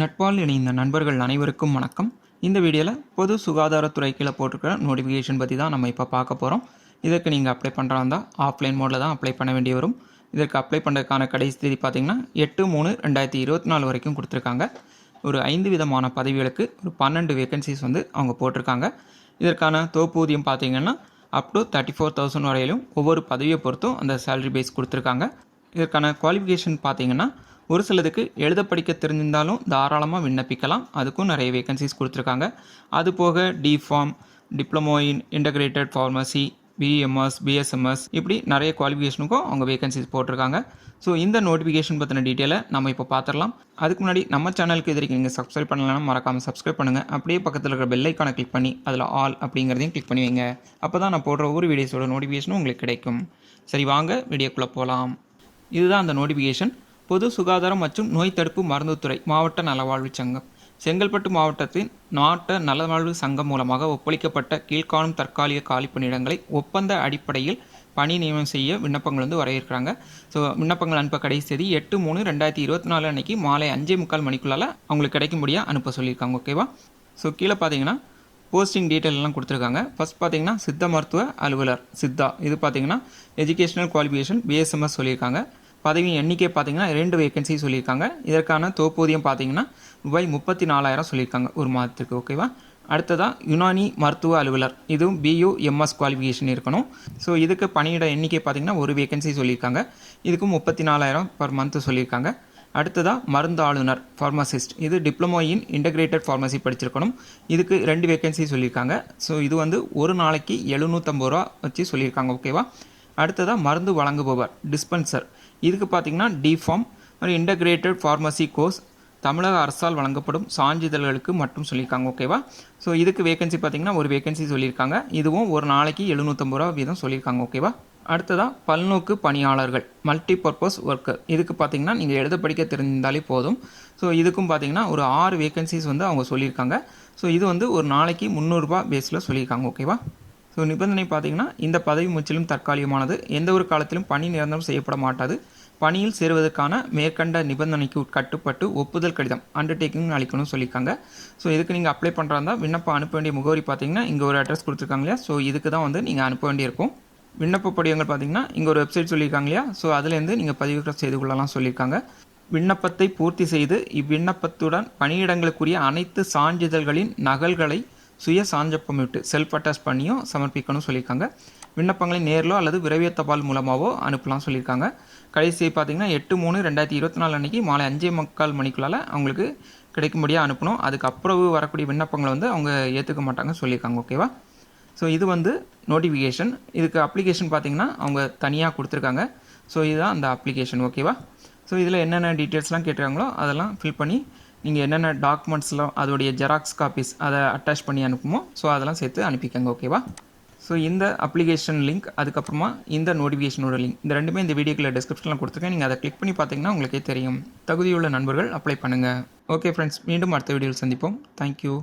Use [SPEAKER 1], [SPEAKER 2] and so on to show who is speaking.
[SPEAKER 1] நட்பால் இணைந்த நண்பர்கள் அனைவருக்கும் வணக்கம். இந்த வீடியோவில் பொது சுகாதாரத்துறை கீழே போட்டிருக்கிற நோட்டிஃபிகேஷன் பற்றி தான் நம்ம இப்போ பார்க்க போகிறோம் இதற்கு நீங்கள் அப்ளை பண்ணுறா இருந்தால் ஆஃப்லைன் மோடில் தான் அப்ளை பண்ண வேண்டி வரும். இதற்கு அப்ளை பண்ணுறதுக்கான கடைசி தேதி பார்த்தீங்கன்னா எட்டு மூணு ரெண்டாயிரத்தி இருபத்தி நாலு வரைக்கும் கொடுத்துருக்காங்க. ஒரு ஐந்து விதமான பதவிகளுக்கு ஒரு பன்னெண்டு வேகன்சிஸ் வந்து அவங்க போட்டிருக்காங்க. இதற்கான தோப்பூதியம் பார்த்தீங்கன்னா up to thirty four thousand வரையிலும் ஒவ்வொரு பதவியை பொறுத்தும் அந்த சேலரி பேஸ் கொடுத்துருக்காங்க. இதற்கான குவாலிஃபிகேஷன் பார்த்தீங்கன்னா ஒரு சிலதுக்கு எழுத படிக்க தெரிஞ்சிருந்தாலும் தாராளமாக விண்ணப்பிக்கலாம். அதுக்கும் நிறைய வேகன்சிஸ் கொடுத்துருக்காங்க. அது போக D Pharm diploma in integrated pharmacy BMS BSMS இப்படி நிறைய குவாலிஃபிகேஷனுக்கும் அவங்க வேகன்சிஸ் போட்டிருக்காங்க. ஸோ இந்த நோட்டிஃபிகேஷன் பற்றின டீட்டெயிலை நம்ம இப்போ பார்த்துடலாம் அதுக்கு முன்னாடி நம்ம சேனலுக்கு இது வரைக்கும் நீங்கள் சப்ஸ்கிரைப் பண்ணலன்னா மறக்காமல் சப்ஸ்கிரைப் பண்ணுங்கள் அப்படியே பக்கத்தில் இருக்கிற பெல் கிளிக் பண்ணி அதில் ஆல் அப்படிங்கிறதையும் கிளிக் பண்ணி வைங்க. அப்போ தான் நான் போடுற ஒரு வீடியோஸோட நோட்டிஃபிகேஷனும் உங்களுக்கு கிடைக்கும். சரி வாங்க வீடியோக்குள்ளே போகலாம் இதுதான் அந்த நோட்டிஃபிகேஷன் பொது சுகாதாரம் மற்றும் நோய் தடுப்பு மருந்துத்துறை மாவட்ட நலவாழ்வு சங்கம். செங்கல்பட்டு மாவட்டத்தின் நாட்ட நலவாழ்வு சங்கம் மூலமாக ஒப்பளிக்கப்பட்ட கீழ்காணும் தற்காலிக காலிப்பணியிடங்களை ஒப்பந்த அடிப்படையில் பணி நியமனம் செய்ய விண்ணப்பங்கள் வந்து வரையிருக்கிறாங்க ஸோ விண்ணப்பங்கள் அனுப்ப கடைசி தேதி எட்டு மூணு ரெண்டாயிரத்தி இருபத்தி நாலு அன்னைக்கு மாலை அஞ்சே முக்கால் மணிக்குள்ளால் அவங்களுக்கு கிடைக்கும்படியாக அனுப்ப சொல்லியிருக்காங்க ஓகேவா ஸோ கீழே பார்த்தீங்கன்னா போஸ்டிங் டீட்டெயில் எல்லாம் கொடுத்துருக்காங்க. ஃபர்ஸ்ட் பார்த்தீங்கன்னா சித்த மருத்துவ அலுவலர் சித்தா. இது பார்த்தீங்கன்னா எஜுகேஷனல் குவாலிஃபிகேஷன் பிஎஸ்எம்எஸ் சொல்லியிருக்காங்க. பதவி எண்ணிக்கை பார்த்தீங்கன்னா ரெண்டு வேகன்சி சொல்லியிருக்காங்க. இதற்கான தோப்பூதியம் பார்த்தீங்கன்னா ரூபாய் முப்பத்தி நாலாயிரம் சொல்லியிருக்காங்க ஒரு மாதத்துக்கு ஓகேவா அடுத்ததாக யுனானி மருத்துவ அலுவலர். இதுவும் பியூ எம்எஸ் குவாலிஃபிகேஷன் இருக்கணும். ஸோ இதுக்கு பணியிட எண்ணிக்கை பார்த்தீங்கன்னா ஒரு வேகன்சி சொல்லியிருக்காங்க. இதுக்கும் முப்பத்தி நாலாயிரம் பர் மந்த் சொல்லியிருக்காங்க. அடுத்ததாக மருந்து ஆளுநர் ஃபார்மசிஸ்ட் இது டிப்ளமோ இன் இன்டகிரேட்டட் ஃபார்மசி படிச்சிருக்கணும். இதுக்கு ரெண்டு வேகன்சி சொல்லியிருக்காங்க. ஸோ இது வந்து ஒரு நாளைக்கு எழுநூற்றம்பது ரூபா வச்சு சொல்லியிருக்காங்க ஓகேவா அடுத்ததாக மருந்து வழங்குபவர் டிஸ்பென்சர் இதுக்கு பார்த்தீங்கன்னா டிஃபார்ம் ஒரு இன்டகிரேட்டட் ஃபார்மசி கோர்ஸ் தமிழக அரசால் வழங்கப்படும் சான்றிதழ்களுக்கு மட்டும் சொல்லியிருக்காங்க ஓகேவா ஸோ இதுக்கு வேகன்சி பார்த்தீங்கன்னா ஒரு வேகன்சி சொல்லியிருக்காங்க. இதுவும் ஒரு நாளைக்கு எழுநூற்றம்பது ரூபா வீதம் சொல்லியிருக்காங்க ஓகேவா அடுத்ததாக பல்நோக்கு பணியாளர்கள் மல்டி பர்பஸ் ஒர்க்கர் இதுக்கு பார்த்தீங்கன்னா நீங்கள் எழுத படிக்க தெரிந்தாலே போதும். ஸோ இதுக்கும் பார்த்தீங்கன்னா ஒரு ஆறு வேகன்சிஸ் வந்து அவங்க சொல்லியிருக்காங்க. ஸோ இது வந்து ஒரு நாளைக்கு முந்நூறுரூபா பேஸில் சொல்லியிருக்காங்க ஓகேவா ஸோ நிபந்தனை பார்த்தீங்கன்னா இந்த பதவி முற்றிலும் தற்காலிகமானது. எந்த ஒரு காலத்திலும் பணி நிரந்தரம் செய்யப்பட மாட்டாது. பணியில் சேருவதற்கான மேற்கண்ட நிபந்தனைக்கு கட்டுப்பட்டு ஒப்புதல் கடிதம் அண்டர்டேக்கிங் அளிக்கணும்னு சொல்லியிருக்காங்க. ஸோ இதுக்கு நீங்கள் அப்ளை பண்ணுறா இருந்தால் விண்ணப்பம் அனுப்ப வேண்டிய முகவரி பார்த்தீங்கன்னா இங்கே ஒரு அட்ரஸ் கொடுத்துருக்காங்க இல்லையா? ஸோ இதுக்கு தான் வந்து நீங்கள் அனுப்ப வேண்டியிருக்கும். விண்ணப்ப படிவங்கள் பார்த்தீங்கன்னா இங்கே ஒரு வெப்சைட் சொல்லியிருக்காங்க இல்லையா? ஸோ அதுலேருந்து நீங்கள் பதிவிறக்கம் செய்து கொள்ளலாம் சொல்லியிருக்காங்க. விண்ணப்பத்தை பூர்த்தி செய்து இவ்விண்ணப்பத்துடன் பணியிடங்களுக்குரிய அனைத்து சான்றிதழ்களின் நகல்களை சுய சான்றப்பமிட்டு செல்ஃப் அட்டாச் பண்ணியும் சமர்ப்பிக்கணும் சொல்லியிருக்காங்க. விண்ணப்பங்களை நேரிலோ அல்லது விரைவிய தபால் மூலமாகவோ அனுப்பலாம் சொல்லியிருக்காங்க. கடைசி பார்த்தீங்கன்னா எட்டு மூணு ரெண்டாயிரத்தி இருபத்தி நாலு அன்றைக்கி மாலை அஞ்சே முக்கால் மணிக்குள்ளால் அவங்களுக்கு கிடைக்கும்படியாக அனுப்பணும். அதுக்கப்புறம் வரக்கூடிய விண்ணப்பங்களை வந்து அவங்க ஏற்றுக்க மாட்டாங்க சொல்லியிருக்காங்க ஓகேவா ஸோ இது வந்து நோட்டிஃபிகேஷன் இதுக்கு அப்ளிகேஷன் பார்த்தீங்கன்னா அவங்க தனியாக கொடுத்துருக்காங்க. ஸோ இதுதான் அந்த அப்ளிகேஷன் ஓகேவா ஸோ இதில் என்னென்ன டீட்டெயில்ஸ்லாம் கேட்டுருக்காங்களோ அதெல்லாம் ஃபில் பண்ணி நீங்கள் என்னென்ன டாக்குமெண்ட்ஸ்லாம் அதோடைய ஜெராக்ஸ் காப்பீஸ் அதை அட்டாச் பண்ணி அனுப்புமோ ஸோ அதெல்லாம் சேர்த்து அனுப்பிக்கங்க ஓகேவா ஸோ இந்த அப்ளிகேஷன் லிங்க் அதுக்கப்புறமா இந்த நோட்டிஃபிகேஷனோட லிங்க் இந்த ரெண்டுமே இந்த வீடியோக்குள்ள டிஸ்கிரிப்ஷனில் கொடுத்துருக்கேன். நீங்கள் அதை கிளிக் பண்ணி பார்த்தீங்கன்னா உங்களுக்கே தெரியும். தகுதியுள்ள நண்பர்கள் அப்ளை பண்ணுங்கள் ஓகே ஃப்ரெண்ட்ஸ் மீண்டும் அடுத்த வீடியோவில் சந்திப்போம். தேங்க்யூ